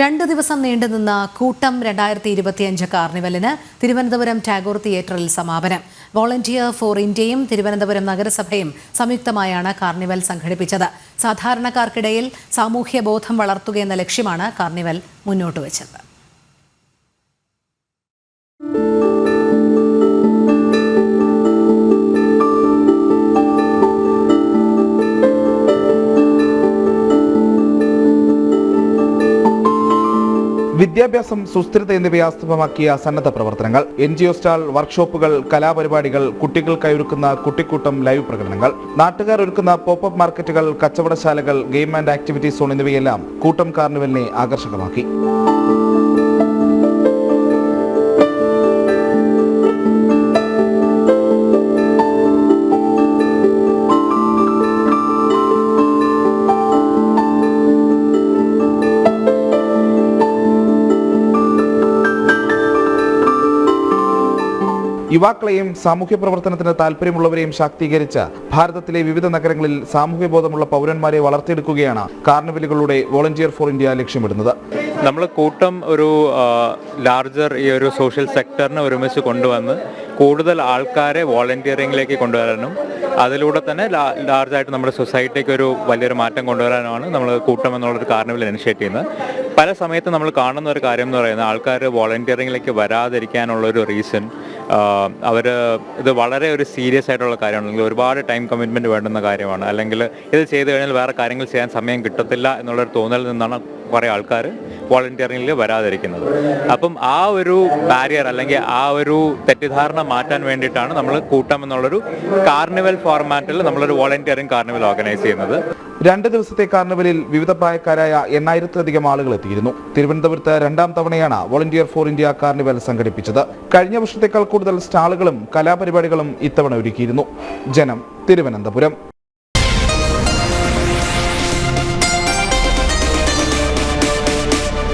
രണ്ടു ദിവസം നീണ്ടുനിന്ന കൂട്ടം രണ്ടായിരത്തി ഇരുപത്തിയഞ്ച് കാർണിവലിന് തിരുവനന്തപുരം ടാഗോർ തിയേറ്ററിൽ സമാപനം. വോളണ്ടിയർ ഫോർ ഇന്ത്യയും തിരുവനന്തപുരം നഗരസഭയും സംയുക്തമായാണ് കാർണിവൽ സംഘടിപ്പിച്ചത്. സാധാരണക്കാർക്കിടയിൽ സാമൂഹ്യ ബോധം വളർത്തുകയെന്ന ലക്ഷ്യമാണ് കാർണിവൽ മുന്നോട്ട് വെച്ചത് വിദ്യാഭ്യാസം സുസ്ഥിരത എന്നിവയെ ആസ്പദമാക്കിയ സന്നദ്ധ പ്രവർത്തനങ്ങൾ എൻ ജി ഒ സ്റ്റാൾ വർക്ക്ഷോപ്പുകൾ കലാപരിപാടികൾ കുട്ടികൾക്കായി ഒരുക്കുന്ന കുട്ടിക്കൂട്ടം ലൈവ് പ്രകടനങ്ങൾ നാട്ടുകാർ ഒരുക്കുന്ന പോപ്പ് മാർക്കറ്റുകൾ കച്ചവടശാലകൾ ഗെയിം ആൻഡ് ആക്ടിവിറ്റി സോൺ എന്നിവയെല്ലാം കൂട്ടം കാർണിവലിനെ ആകർഷകമാക്കി. യുവാക്കളെയും സാമൂഹ്യ പ്രവർത്തനത്തിന് താല്പര്യമുള്ളവരെയും ശാക്തീകരിച്ച് ഭാരതത്തിലെ വിവിധ നഗരങ്ങളിൽ സാമൂഹ്യ ബോധമുള്ള പൗരന്മാരെ വളർത്തിയെടുക്കുകയാണ് കാർണിവലുകളുടെ വോളണ്ടിയർ ഫോർ ഇന്ത്യ ലക്ഷ്യമിടുന്നത്. നമ്മൾ കൂട്ടം ഒരു ലാർജർ ഈ ഒരു സോഷ്യൽ സെക്ടറിനെ ഒരുമിച്ച് കൊണ്ടുവന്ന് കൂടുതൽ ആൾക്കാരെ വോളണ്ടിയറിങ്ങിലേക്ക് കൊണ്ടുവരാനും അതിലൂടെ തന്നെ ലാർജായിട്ട് നമ്മുടെ സൊസൈറ്റിക്ക് ഒരു വലിയൊരു മാറ്റം കൊണ്ടുവരാനുമാണ് നമ്മൾ കൂട്ടം എന്നുള്ളൊരു കാർണിവൽ ഇനിഷ്യേറ്റ് ചെയ്യുന്നത്. പല സമയത്തും നമ്മൾ കാണുന്ന ഒരു കാര്യം എന്ന് പറയുന്നത് ആൾക്കാർ വോളണ്ടിയറിങ്ങിലേക്ക് വരാതിരിക്കാനുള്ള ഒരു റീസൺ അവർ ഇത് വളരെ ഒരു സീരിയസ് ആയിട്ടുള്ള കാര്യമാണ്. അല്ലെങ്കിൽ ഒരുപാട് ടൈം കമ്മിറ്റ്മെന്റ് വേണ്ടുന്ന കാര്യമാണ്. അല്ലെങ്കിൽ ഇത് ചെയ്ത് കഴിഞ്ഞാൽ വേറെ കാര്യങ്ങൾ ചെയ്യാൻ സമയം കിട്ടത്തില്ല എന്നുള്ളൊരു തോന്നൽ നിന്നാണ് കുറേ ആൾക്കാർ വോളണ്ടിയറിംഗിൽ വരാതിരിക്കുന്നത്. അപ്പം ആ ഒരു ബാരിയർ അല്ലെങ്കിൽ ആ ഒരു തെറ്റിദ്ധാരണ മാറ്റാൻ വേണ്ടിയിട്ടാണ് നമ്മൾ കൂട്ടം എന്നുള്ളൊരു കാർണിവൽ ഫോർമാറ്റിൽ നമ്മളൊരു വോളണ്ടിയറിംഗ് കാർണിവൽ ഓർഗനൈസ് ചെയ്യുന്നത്. രണ്ട് ദിവസത്തെ കാർണിവലിൽ വിവിധ പ്രായക്കാരായ എണ്ണായിരത്തിലധികം ആളുകൾ എത്തിയിരുന്നു. തിരുവനന്തപുരത്ത് രണ്ടാം തവണയാണ് വോളണ്ടിയർ ഫോർ ഇന്ത്യ കാർണിവൽ സംഘടിപ്പിച്ചത്. കഴിഞ്ഞ വർഷത്തേക്കാൾ കൂടുതൽ സ്റ്റാളുകളും കലാപരിപാടികളും ഇത്തവണ ഒരുക്കിയിരുന്നു. ജനം തിരുവനന്തപുരം.